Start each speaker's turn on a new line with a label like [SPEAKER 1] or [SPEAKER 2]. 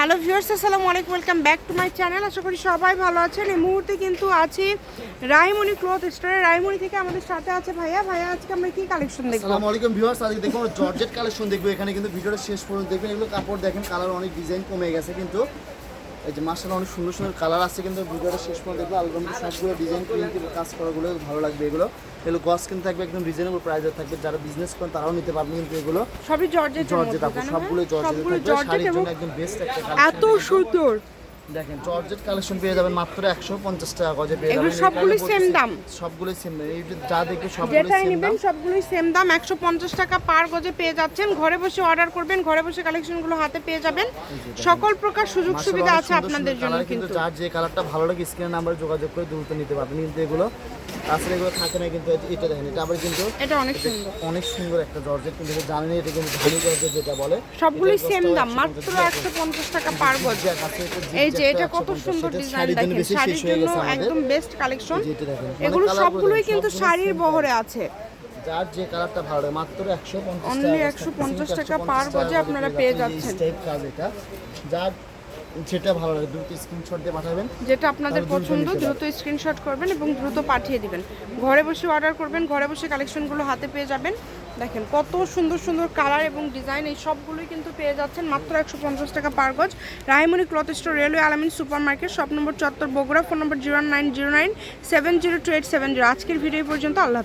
[SPEAKER 1] Hello viewers, আসসালামু আলাইকুম, welcome back to my channel. আশা করি সবাই ভালো আছেন। এই মুহূর্তে কিন্তু আছি রায়মণি ক্লথ স্টোরে। রায়মণি থেকে আমাদের সাথে আছে ভাইয়া। ভাইয়া, আজকে আমরা কি কালেকশন দেখব?
[SPEAKER 2] আসসালামু আলাইকুম ভিউয়ার্স, আজকে দেখব জর্জেট কালেকশন দেখব। এখানে কিন্তু ভিডিওটা শেষ পর্যন্ত দেখবেন। এগুলো কাপড় দেখেন কালার অনেক ডিজাইন কমে গেছে কিন্তু। এই যে মার্শাল অনেক সুন্দর সুন্দর কালার আছে কিন্তু ভিডিওটা শেষ পর্যন্ত দেখব আলবামটা সবগুলো ডিজাইন প্রিন্ট কাজ করাগুলো ভালো লাগবে এগুলো। এগুলো গস কিন্তু থাকবে একদম রিজনেবল প্রাইসে থাকবে যারা বিজনেস করেন তারাও নিতে পারবেন কিন্তু এগুলো।
[SPEAKER 1] সবই জর্জেট
[SPEAKER 2] জর্জেট সবগুলো জর্জেট থাকবে শাড়ির জন্য একদম বেস্ট একটা
[SPEAKER 1] এত সুন্দর।
[SPEAKER 2] দেখেন জর্জেট কালেকশন পেয়ে যাবেন মাত্র একশো পঞ্চাশ টাকা গজে পেয়ে
[SPEAKER 1] এগুলো
[SPEAKER 2] যাবেন।
[SPEAKER 1] সবগুলোই
[SPEAKER 2] সেম
[SPEAKER 1] দাম?
[SPEAKER 2] সবগুলোই সেম এই যা দেখে সবগুলোই সেম
[SPEAKER 1] নেবেন
[SPEAKER 2] সবগুলি
[SPEAKER 1] সবগুলোই সেম দাম। একশো পঞ্চাশ টাকা পার গজে পেয়ে যাচ্ছেন। ঘরে বসে অর্ডার করবেন ঘরে বসে কালেকশনগুলো হাতে পেয়ে যাবেন। সকল প্রকার সুযোগ সুবিধা আছে আপনাদের জন্য কিন্তু
[SPEAKER 2] যার যে কালারটা ভালো লাগে স্ক্রিনে নাম্বারে যোগাযোগ করে দ্রুত নিতে পারবেন। কিন্তু এগুলো তাছাড়া এগুলো থাকে না কিন্তু এটা দেখেন এটা আবার কিন্তু
[SPEAKER 1] এটা অনেক সুন্দর।
[SPEAKER 2] অনেক সুন্দর একটা জর্জেট কিন্তু এটা জানেন এটা কিন্তু ধানি জর্জেট যেটা বলে।
[SPEAKER 1] সবগুলোই সেম দাম মাত্র
[SPEAKER 2] টাকা।
[SPEAKER 1] একশো পঞ্চাশ টাকা পার গজ এই যে এটা কত সুন্দর ডিজাইন দেখেন শাড়ির জন্য একদম বেস্ট কালেকশন এগুলো সবগুলোই কিন্তু শাড়ির বহরে আছে।
[SPEAKER 2] যার যে কালারটা ভালো লাগে মাত্র একশো পঞ্চাশ
[SPEAKER 1] Only 150 টাকা per গজে আপনারা পেয়ে যাচ্ছেন।
[SPEAKER 2] কাজ এটা যার যেটা ভালো লাগে দ্রুত স্ক্রিনশট দিয়ে পাঠাবেন।
[SPEAKER 1] যেটা আপনাদের পছন্দ দ্রুত স্ক্রিনশট করবেন এবং দ্রুত পাঠিয়ে দিবেন। ঘরে বসে অর্ডার করবেন ঘরে বসে কালেকশনগুলো হাতে পেয়ে যাবেন। দেখেন কত সুন্দর সুন্দর কালার এবং ডিজাইন এই সবগুলোই কিন্তু পেয়ে যাচ্ছেন মাত্র একশো পঞ্চাশ টাকা পার গজ। Raymoni cloth store railway Alamin super market shop number চত্বর Bogura phone number zero nine zero nine seven zero two eight seven zero আজকের ভিডিও পর্যন্ত আল্লাহ।